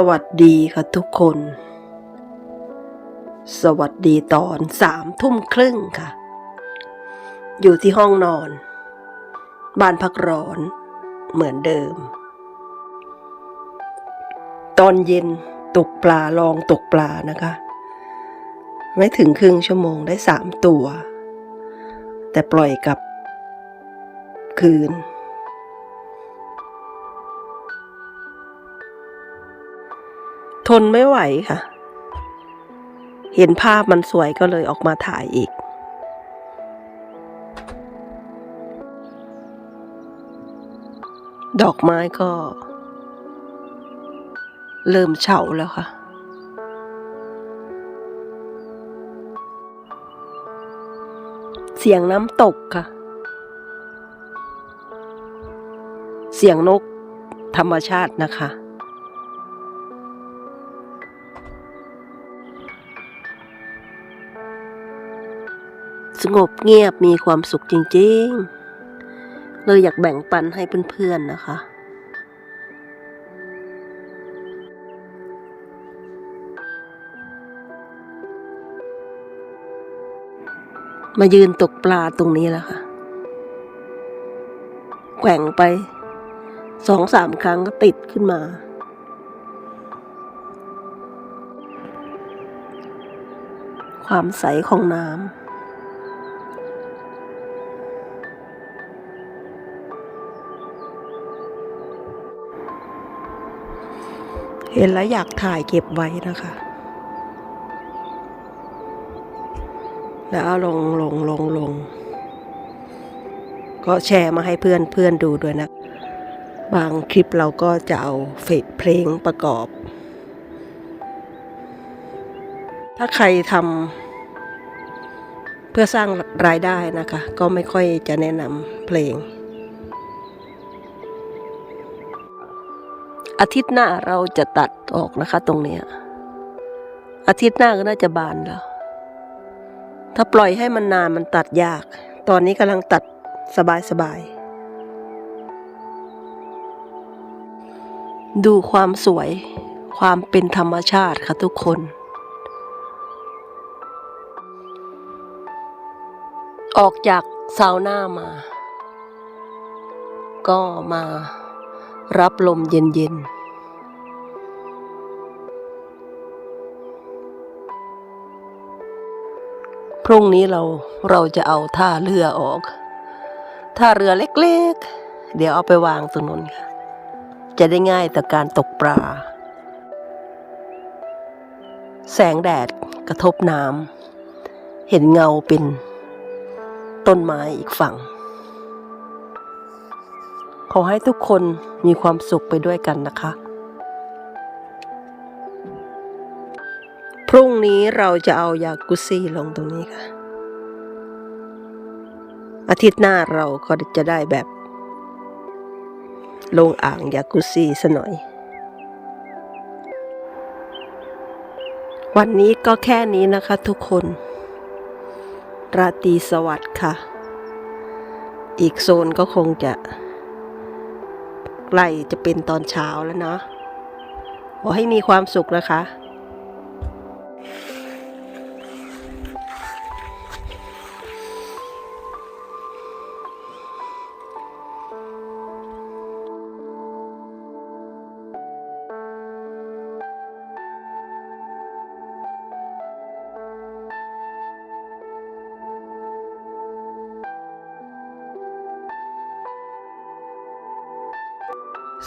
สวัสดีค่ะทุกคน สวัสดีตอนสามทุ่มครึ่งค่ะ อยู่ที่ห้องนอน บ้านพักร้อน เหมือนเดิม ตอนเย็นตกปลาลองตกปลานะคะ ไม่ถึงครึ่งชั่วโมงได้สามตัว แต่ปล่อยกับคืน ทนไม่ไหวค่ะ เห็นภาพมันสวยก็เลยออกมาถ่ายอีก ดอกไม้ก็ เริ่มเฉาแล้วค่ะเสียงน้ำตกค่ะ เสียงนกธรรมชาตินะคะ งบเงียบมีความสุขจริง ๆ เลยอยากแบ่งปันให้เพื่อนๆนะคะ มายืนตกปลาตรงนี้แล้วค่ะแกว่งไปสองสามครั้งก็ติดขึ้นมาความใสของน้ำ เห็นแล้วอยากถ่ายเก็บไว้นะคะ แล้วเอาลงลงลงลง ก็แชร์มาให้เพื่อนเพื่อนดูด้วยนะ บางคลิปเราก็จะเอาเฟดเพลงประกอบ ถ้าใครทำเพื่อสร้างรายได้นะคะ ก็ไม่ค่อยจะแนะนำเพลง อาทิตย์หน้าเราจะตัดออกนะคะ ตรงเนี้ย อาทิตย์หน้าก็น่าจะบานแล้ว ถ้าปล่อยให้มันนานมันตัดยาก ตอนนี้กำลังตัดสบายสบายๆดูความสวย ความเป็นธรรมชาติค่ะทุกคน ออกจากซาวน่ามา ก็มา รับลมเย็นๆพรุ่งนี้เราเราจะเอาท่าเรือออก ท่าเรือเล็กๆ เดี๋ยวเอาไปวางตรงนู้นค่ะ จะได้ง่ายต่อการตกปลา แสงแดดกระทบน้ำ เห็นเงาเป็นต้นไม้อีกฝั่ง อให้ทุกคนมีความสุขไปด้วยกันนะคะ พรุ่งนี้เราจะเอายากุซี่ลงตรงนี้ค่ะ อาทิตย์หน้าเราก็จะได้แบบ ลงอ่างยากุซี่ซะหน่อย วันนี้ก็แค่นี้นะคะทุกคน ราตรีสวัสดิ์ค่ะ อีกโซนก็คงจะ ใกล้จะเป็นตอนเช้าแล้วเนาะขอให้มีความสุขนะคะ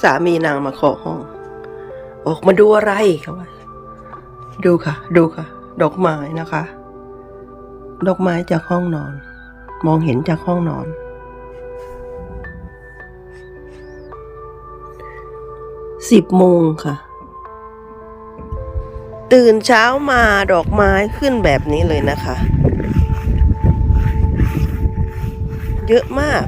สามีนางมาเคาะห้อง ออกมาดูอะไรเขาว่าดูค่ะ ดูค่ะ ดอกไม้นะคะ ดอกไม้จากห้องนอน มองเห็นจากห้องนอน สิบโมงค่ะ ตื่นเช้ามาดอกไม้ขึ้นแบบนี้เลยนะคะ เยอะมาก